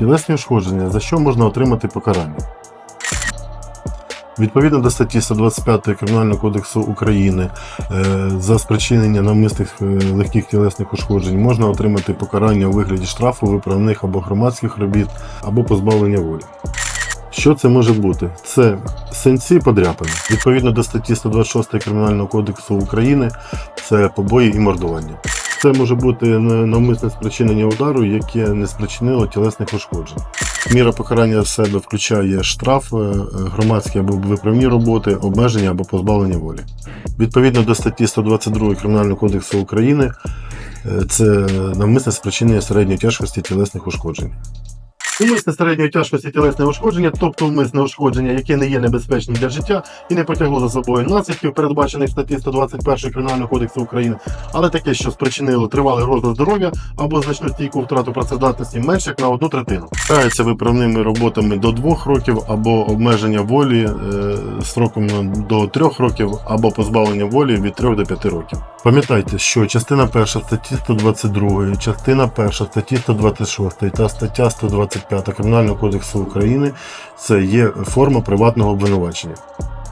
Тілесні ушкодження, за що можна отримати покарання? Відповідно до статті 125 Кримінального кодексу України е, за спричинення навмисних е, легких тілесних ушкоджень можна отримати покарання у вигляді штрафу, виправних або громадських робіт, або позбавлення волі. Що це може бути? Це синці подряпини. Відповідно до статті 126 Кримінального кодексу України, це побої і мордування. Це може бути навмисне спричинення удару, яке не спричинило тілесних ушкоджень. Міра покарання в себе включає штраф, е, громадські або виправні роботи, обмеження або позбавлення волі. Відповідно до статті 122 Кримінального кодексу України, е, це навмисне спричинення середньої тяжкості тілесних ушкоджень. Умисне середньої тяжкості тілесне ушкодження, тобто умисне ушкодження, яке не є небезпечним для життя і не потягло за собою наслідків, передбачених в статті 121 Кримінального кодексу України, але таке, що спричинило тривалий розлад здоров'я або значну стійку втрату працездатності менш як на одну третину. Карається виправними роботами до 2 років або обмеження волі е, строком до 3 років, або позбавлення волі від 3 до 5 років. Пам'ятайте, що частина 1 статті 122, частина 1 статті 126 та стаття 125 Кримінального кодексу України це є форма приватного обвинувачення.